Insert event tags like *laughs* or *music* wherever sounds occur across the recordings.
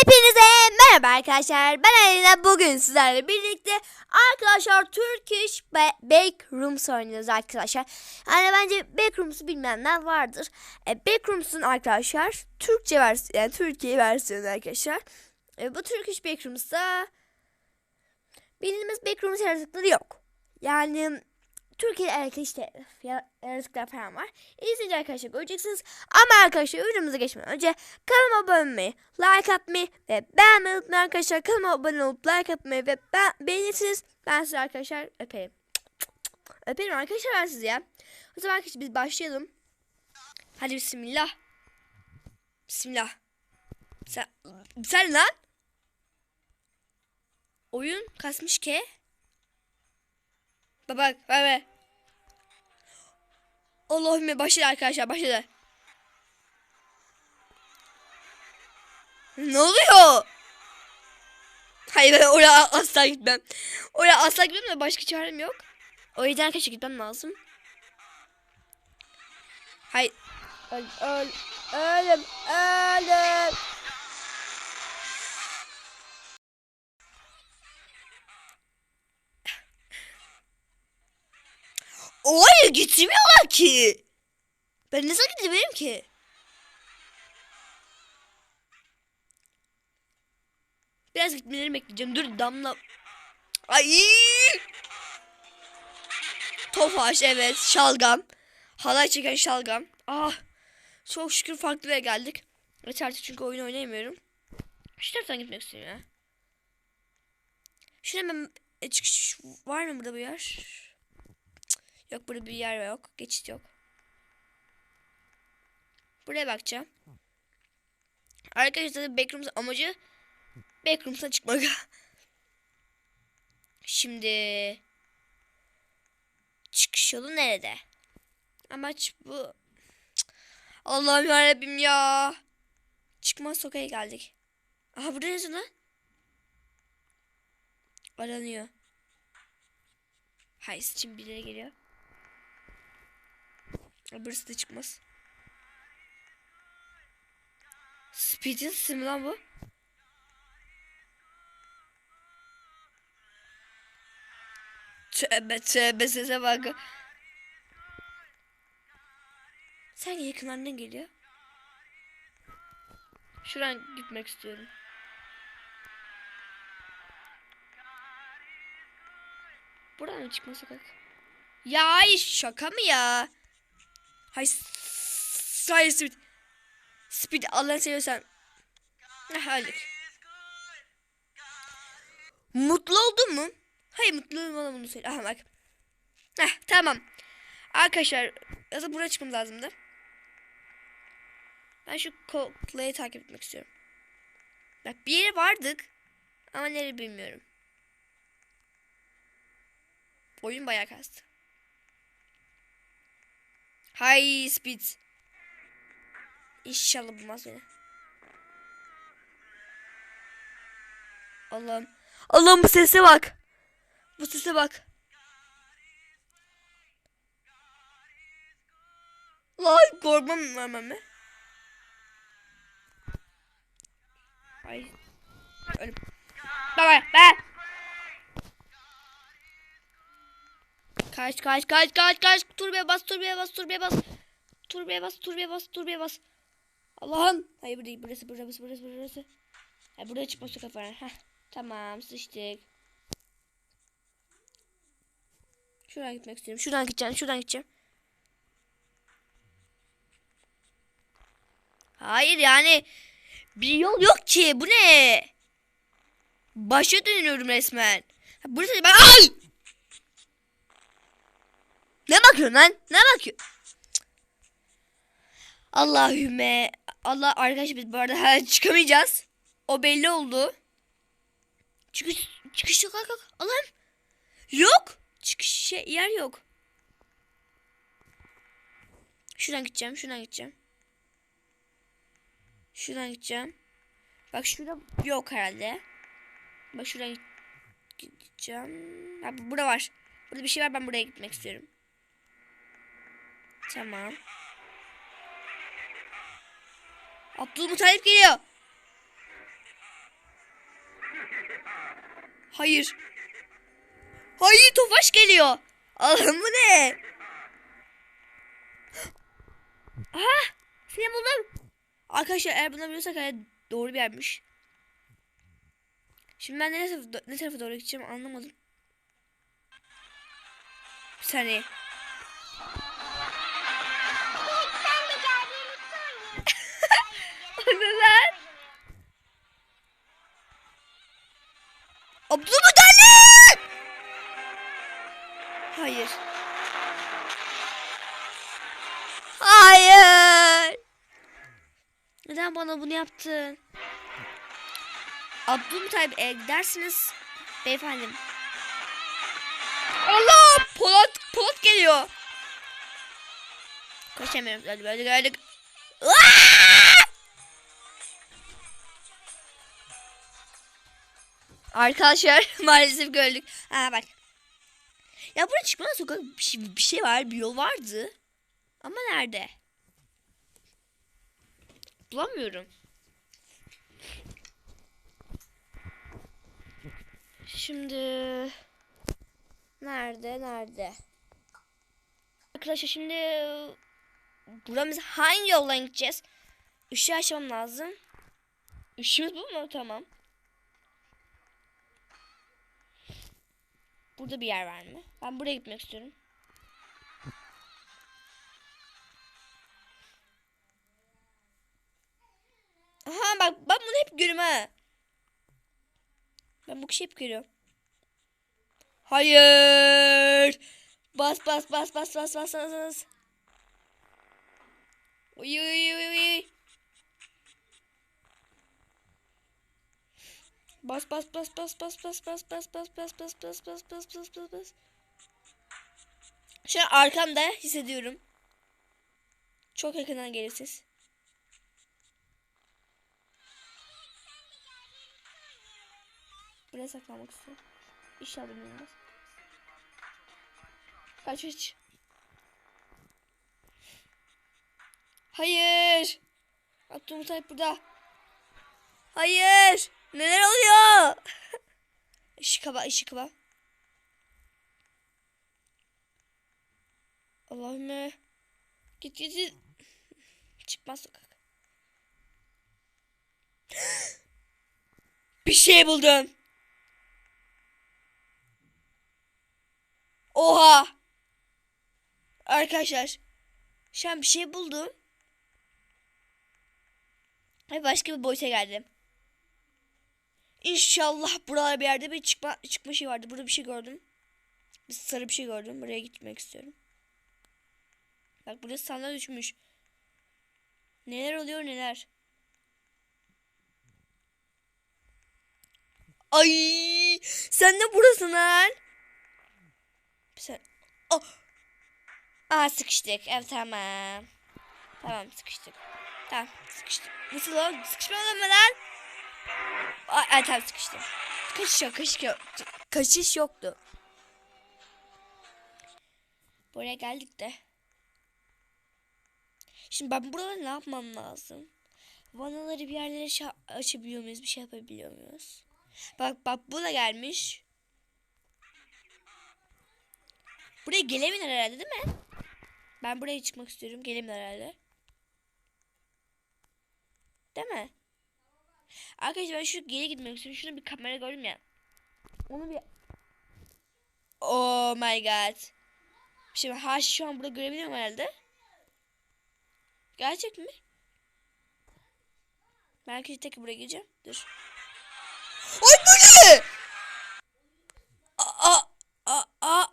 Hepinize merhaba arkadaşlar. Ben Alina. Bugün sizlerle birlikte arkadaşlar Turkish Ba- Backrooms oynuyoruz arkadaşlar. Yani bence Backrooms'u bilmeyenler vardır. E, Backrooms'un arkadaşlar Türkçe versiyonu, yani Türkiye versiyonu arkadaşlar. E, bu Turkish Backrooms'ta bildiğimiz Backrooms yaratıkları yok. Yani Türkiye'de erkek işte ya- yaratıklar falan var. İzleyince arkadaşlar göreceksiniz. Ama arkadaşlar videomuza geçmeden önce kanalıma abone olmayı, like atmayı ve beğenmeyi unutmayın arkadaşlar. Kanalıma abone olup like atmayı ve ben, beğenirsiniz. Ben sizi arkadaşlar öperim. Öperim arkadaşlar ben sizi ya. O zaman arkadaşlar biz başlayalım. Hadi bismillah. Bismillah. Sen, sen lan. Oyun kasmış ki. Bak bak bak bak. Allah'ım ya başladı arkadaşlar başladı. Ne oluyor? Hayır ben oraya asla gitmem. Oraya asla gitmem de başka çarem yok. O yüzden arkadaşlar gitmem lazım. Hayır. Öl, öl, ölüm, ölüm. Oraya gitmiyorlar ki. Ben nasıl gidebilirim ki? Biraz gitmelerini bekleyeceğim. Dur damla. Ay. Tofaş evet. Şalgam. Halay çeken şalgam. Ah. Çok şükür farklı yere geldik. Evet artık çünkü oyun oynayamıyorum. Şu taraftan gitmek istiyorum ya. Şuna hemen e, çıkış var mı burada bir yer? Yok burada bir yer yok. Geçit yok. Buraya bakacağım. Arkadaşlar Backrooms amacı Backrooms'a çıkmak. *laughs* Şimdi çıkış yolu nerede? Amaç bu. Allah'ım yarabbim ya. Çıkmaz sokağa geldik. Aha burada ne lan? Aranıyor. Hayır için birileri geliyor. Burası da çıkmaz. Speed'in sesi mi lan bu? Tövbe tövbe sese bak. Sanki yakınlarından geliyor. Şuradan gitmek istiyorum. Buradan mı çıkma sokak? Ya şaka mı ya? Hay s- hayır Speed. Speed Allah'ını seviyorsan. Öldük. Mutlu oldun mu? Hayır mutluyum bana bunu söyle. Aha bak. Heh tamam. Arkadaşlar yazı buraya çıkmam lazımdı. Ben şu koklayı takip etmek istiyorum. Bak bir yere vardık. Ama nereye bilmiyorum. Oyun bayağı kastı. Hay speed. İnşallah bulmaz beni. Allah'ım. Allah'ım bu sese bak. Bu sese bak. Lan korkmam vermem mi? Ay. Ölüm. Baba ben. Kaç kaç kaç kaç kaç. Turbaya bas turbaya bas turbaya bas. Turbaya bas turbaya bas turbaya bas. Allah'ım. Hayır bu değil burası burası burası burası. Hayır buraya çıkma sokak var. Heh. Tamam sıçtık. Şuradan gitmek istiyorum. Şuradan gideceğim. Şuradan gideceğim. Hayır yani bir yol yok ki. Bu ne? Başa dönüyorum resmen. Ha, Burası ben ay! Ne bakıyorsun lan? Ne bakıyorsun? Allahümme. Allah arkadaşlar biz bu arada ha, çıkamayacağız. O belli oldu. Çıkış çıkış yok kalk kalk. Allah'ım. Yok. Çıkış şey, yer yok. Şuradan gideceğim. Şuradan gideceğim. Şuradan gideceğim. Bak şurada yok herhalde. Bak şuradan gideceğim. Ha, bu- burada var. Burada bir şey var. Ben buraya gitmek istiyorum. Tamam. Abdülmutalip geliyor. Hayır. Hayır Tofaş geliyor. Allah'ım bu ne? Aha seni buldum. Arkadaşlar eğer bulabiliyorsak eğer doğru bir yermiş. Şimdi ben ne tarafa, ne tarafa doğru gideceğim anlamadım. Bir saniye. O ne lan? Abdülmuttalip! Hayır. Hayır. Neden bana bunu yaptın? Abdülmuttalip eğer gidersiniz beyefendim. Allah! Polat, Polat geliyor. Koşamıyorum. Hadi böyle geldik. Arkadaşlar *laughs* maalesef gördük. Ha bak. Ya buraya çıkmadan sokak bir şey, bir şey var, bir yol vardı. Ama nerede? Bulamıyorum. Şimdi nerede nerede? Arkadaşlar şimdi buramız hangi yoldan gideceğiz? Işığı açmam lazım. Işığımız bu mu? Tamam. Burada bir yer var mı? Ben buraya gitmek istiyorum. Aha bak ben bunu hep görüyorum ha. Ben bu kişiyi hep görüyorum. Hayır. Bas bas bas bas bas bas bas bas. Uy uy uy uy. Bas bas bas bas bas bas bas bas bas bas bas bas bas bas bas bas bas. Şu arkamda hissediyorum. Çok yakından gelir ses. Buraya saklanmak istiyorum. İnşallah bilmez. Kaç kaç. Hayır. Abdülmut Talip burada. Hayır. Neler oluyor? Işık kaba, ışık kaba. Allah'ım. Git git git. Çıkmaz sokak. *gasps* Bir şey buldum. Oha. Arkadaşlar. Şu an bir şey buldum. Ve başka bir boyuta geldim. İnşallah buralarda bir yerde bir çıkma çıkma şey vardı. Burada bir şey gördüm. Bir sarı bir şey gördüm. Buraya gitmek istiyorum. Bak burada sandalye düşmüş. Neler oluyor neler. Ay sen de burasın lan. Sen... Oh. Aa sıkıştık. Evet tamam. Tamam sıkıştık. Tamam sıkıştık. Nasıl lan? Sıkışmadın mı lan? Ay, tamam sıkıştım. Kaçış yok, kaçış yok. Kaçış yoktu. Buraya geldik de. Şimdi ben buraları ne yapmam lazım? Vanaları bir yerlere şey açabiliyor muyuz? Bir şey yapabiliyor muyuz? Bak bak bu da gelmiş. Buraya gelemiyor herhalde değil mi? Ben buraya çıkmak istiyorum. Gelemiyor herhalde. Değil mi? Arkadaşlar ben şu geri gitmek istiyorum. Şurada bir kamera gördüm ya. Onu bir... Oh my god. Şimdi ha şu an burada görebiliyorum herhalde. Gerçek mi? Belki tek buraya gireceğim. Dur. Ay bu ne? Aa, aa, aa, *laughs*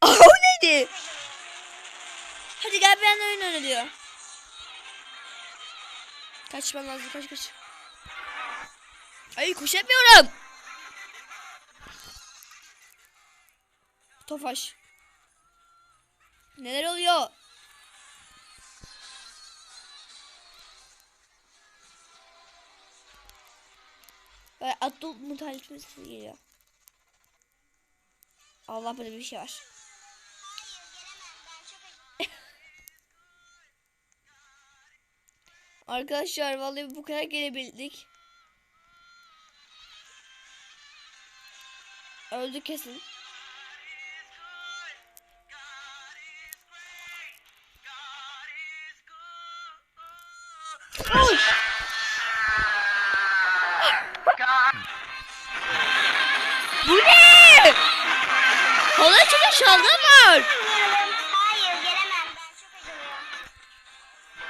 aa, o neydi? Hadi gel ben oyun oyna diyor. Kaçmam lazım kaç kaç. Ay koşamıyorum. Tofaş. Neler oluyor? Böyle Abdul mutalip sesi geliyor. Allah böyle bir şey var. *laughs* Arkadaşlar vallahi bu kadar gelebildik. Öldü kesin. Bu ne? Hala çıkın şalgam var.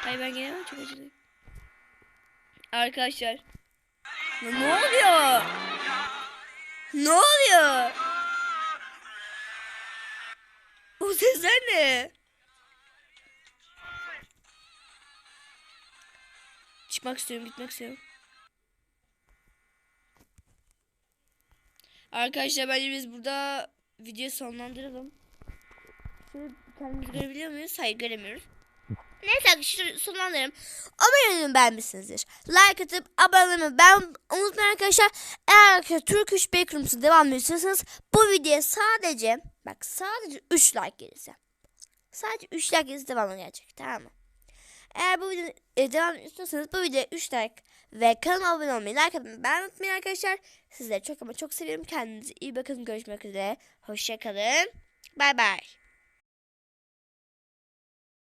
Hayır çok acılıyorum. Çok. Arkadaşlar. Ne oluyor? Ne oluyor? O sesler ne? Çıkmak istiyorum, gitmek istiyorum. Arkadaşlar bence biz burada videoyu sonlandıralım. Şöyle kendimizi görebiliyor muyuz? Hayır göremiyoruz. Neyse arkadaşlar sonlandıralım. Umarım beğenmişsinizdir. Like atıp abone olmayı ben unutmayın arkadaşlar. Eğer arkadaşlar Türk 3 Backrooms'u devam ediyorsanız bu videoya sadece bak sadece 3 like gelirse. Sadece 3 like gelirse devamı gelecek tamam mı? Eğer bu videonun e, devam istiyorsanız bu videoya 3 like ve kanalıma abone olmayı, like atmayı ben unutmayın arkadaşlar. Sizleri çok ama çok seviyorum. Kendinize iyi bakın. Görüşmek üzere. Hoşçakalın. Bay bay.